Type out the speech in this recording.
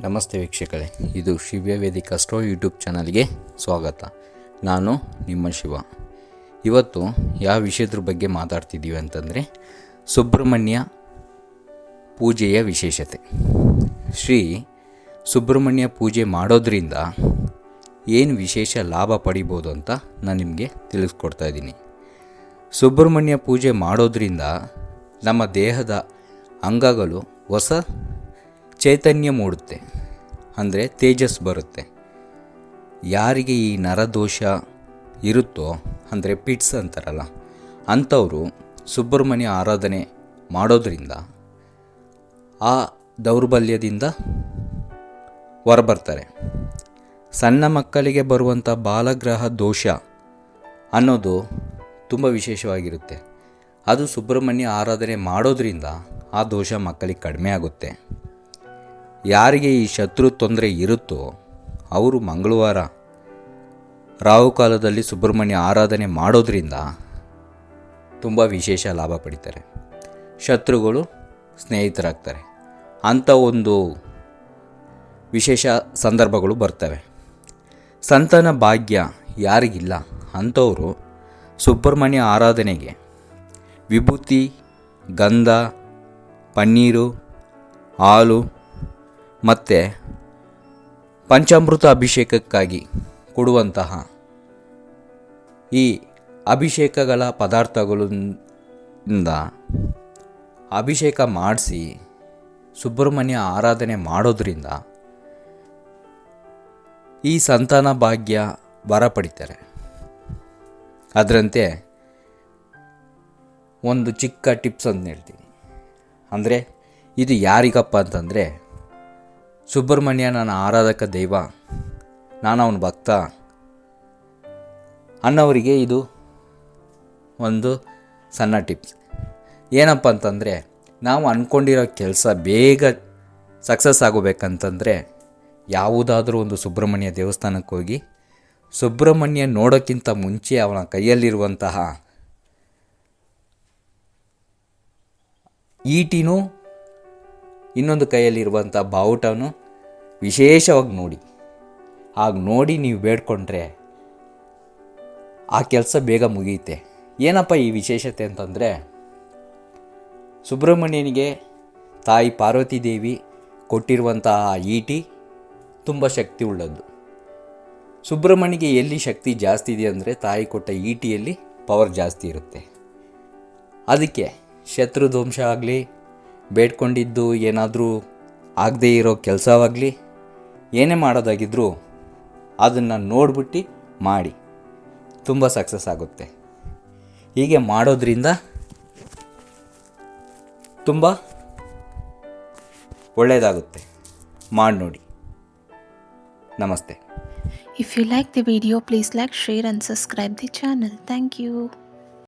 ನಮಸ್ತೆ ವೀಕ್ಷಕರೇ, ಇದು ಶಿವ್ಯ ವೇದಿಕ ಸ್ಟೋ ಯೂಟ್ಯೂಬ್ ಚಾನಲ್ಗೆ ಸ್ವಾಗತ. ನಾನು ನಿಮ್ಮ ಶಿವ. ಇವತ್ತು ಯಾವ ವಿಷಯದ್ರ ಬಗ್ಗೆ ಮಾತಾಡ್ತಿದ್ದೀವಿ ಅಂತಂದರೆ, ಸುಬ್ರಹ್ಮಣ್ಯ ಪೂಜೆಯ ವಿಶೇಷತೆ. ಶ್ರೀ ಸುಬ್ರಹ್ಮಣ್ಯ ಪೂಜೆ ಮಾಡೋದ್ರಿಂದ ಏನು ವಿಶೇಷ ಲಾಭ ಪಡಿಬೋದು ಅಂತ ನಾನು ನಿಮಗೆ ತಿಳಿಸ್ಕೊಡ್ತಾ ಇದ್ದೀನಿ. ಸುಬ್ರಹ್ಮಣ್ಯ ಪೂಜೆ ಮಾಡೋದ್ರಿಂದ ನಮ್ಮ ದೇಹದ ಅಂಗಗಳು ಹೊಸ ಚೈತನ್ಯ ಮೂಡುತ್ತೆ. ಅಂದರೆ ತೇಜಸ್ ಬರುತ್ತೆ. ಯಾರಿಗೆ ಈ ನರದೋಷ ಇರುತ್ತೋ, ಅಂದರೆ ಪಿಟ್ಸ್ ಅಂತಾರಲ್ಲ, ಅಂಥವರು ಸುಬ್ರಹ್ಮಣ್ಯ ಆರಾಧನೆ ಮಾಡೋದರಿಂದ ಆ ದೌರ್ಬಲ್ಯದಿಂದ ಹೊರಬರ್ತಾರೆ. ಸಣ್ಣ ಮಕ್ಕಳಿಗೆ ಬರುವಂಥ ಬಾಲಗ್ರಹ ದೋಷ ಅನ್ನೋದು ತುಂಬ ವಿಶೇಷವಾಗಿರುತ್ತೆ. ಅದು ಸುಬ್ರಹ್ಮಣ್ಯ ಆರಾಧನೆ ಮಾಡೋದರಿಂದ ಆ ದೋಷ ಮಕ್ಕಳಿಗೆ ಕಡಿಮೆ ಆಗುತ್ತೆ. ಯಾರಿಗೆ ಈ ಶತ್ರು ತೊಂದರೆ ಇರುತ್ತೋ ಅವರು ಮಂಗಳವಾರ ರಾಹುಕಾಲದಲ್ಲಿ ಸುಬ್ರಹ್ಮಣ್ಯ ಆರಾಧನೆ ಮಾಡೋದ್ರಿಂದ ತುಂಬ ವಿಶೇಷ ಲಾಭ ಪಡಿತಾರೆ. ಶತ್ರುಗಳು ಸ್ನೇಹಿತರಾಗ್ತಾರೆ. ಅಂಥ ಒಂದು ವಿಶೇಷ ಸಂದರ್ಭಗಳು ಬರ್ತವೆ. ಸಂತಾನ ಭಾಗ್ಯ ಯಾರಿಗಿಲ್ಲ ಅಂಥವರು ಸುಬ್ರಹ್ಮಣ್ಯ ಆರಾಧನೆಗೆ ವಿಭೂತಿ, ಗಂಧ, ಪನ್ನೀರು, ಹಾಲು ಮತ್ತು ಪಂಚಾಮೃತ ಅಭಿಷೇಕಕ್ಕಾಗಿ ಕೊಡುವಂತಹ ಈ ಅಭಿಷೇಕಗಳ ಪದಾರ್ಥಗಳಿಂದ ಅಭಿಷೇಕ ಮಾಡಿಸಿ ಸುಬ್ರಹ್ಮಣ್ಯ ಆರಾಧನೆ ಮಾಡೋದ್ರಿಂದ ಈ ಸಂತಾನ ಭಾಗ್ಯ ಬರ ಪಡಿತಾರೆ ಅದರಂತೆ ಒಂದು ಚಿಕ್ಕ ಟಿಪ್ಸ್ ಅಂತ ಹೇಳ್ತೀನಿ. ಅಂದರೆ ಇದು ಯಾರಿಗಪ್ಪ ಅಂತಂದರೆ ಸುಬ್ರಹ್ಮಣ್ಯ ನನ್ನ ಆರಾಧಕ ದೈವ, ನಾನು ಅವನ ಭಕ್ತ ಅನ್ನೋರಿಗೆ ಇದು ಒಂದು ಸಣ್ಣ ಟಿಪ್ಸ್. ಏನಪ್ಪ ಅಂತಂದರೆ, ನಾವು ಅಂದ್ಕೊಂಡಿರೋ ಕೆಲಸ ಬೇಗ ಸಕ್ಸಸ್ ಆಗಬೇಕಂತಂದರೆ, ಯಾವುದಾದ್ರೂ ಒಂದು ಸುಬ್ರಹ್ಮಣ್ಯ ದೇವಸ್ಥಾನಕ್ಕೆ ಹೋಗಿ, ಸುಬ್ರಹ್ಮಣ್ಯ ನೋಡೋಕ್ಕಿಂತ ಮುಂಚೆ ಅವನ ಕೈಯಲ್ಲಿರುವಂತಹ ಈಟಿನೂ ಇನ್ನೊಂದು ಕೈಯಲ್ಲಿರುವಂಥ ಬಾವುಟನು ವಿಶೇಷವಾಗಿ ನೋಡಿ. ಆಗ ನೋಡಿ ನೀವು ಬೇಡ್ಕೊಂಡ್ರೆ ಆ ಕೆಲಸ ಬೇಗ ಮುಗಿಯುತ್ತೆ. ಏನಪ್ಪ ಈ ವಿಶೇಷತೆ ಅಂತಂದರೆ, ಸುಬ್ರಹ್ಮಣ್ಯನಿಗೆ ತಾಯಿ ಪಾರ್ವತಿ ದೇವಿ ಕೊಟ್ಟಿರುವಂತಹ ಈಟಿ ತುಂಬ ಶಕ್ತಿ ಉಳ್ಳದ್ದು. ಸುಬ್ರಹ್ಮಣ್ಯಗೆ ಎಲ್ಲಿ ಶಕ್ತಿ ಜಾಸ್ತಿ ಇದೆ ಅಂದರೆ ತಾಯಿ ಕೊಟ್ಟ ಈಟಿಯಲ್ಲಿ ಪವರ್ ಜಾಸ್ತಿ ಇರುತ್ತೆ. ಅದಕ್ಕೆ ಶತ್ರು ಧ್ವಂಸ ಆಗಲಿ, ಬೇಡ್ಕೊಂಡಿದ್ದು ಏನಾದರೂ ಆಗದೇ ಇರೋ ಕೆಲಸವಾಗಲಿ ಏನೇ ಮಾಡೋದಾಗಿದ್ದರೂ ಅದನ್ನು ನೋಡ್ಬಿಟ್ಟು ಮಾಡಿ. ತುಂಬ ಸಕ್ಸಸ್ ಆಗುತ್ತೆ. ಹೀಗೆ ಮಾಡೋದ್ರಿಂದ ತುಂಬ ಒಳ್ಳೆಯದಾಗುತ್ತೆ ಮಾಡಿ ನೋಡಿ. ನಮಸ್ತೆ. If you like the video please like share and subscribe the channel thank you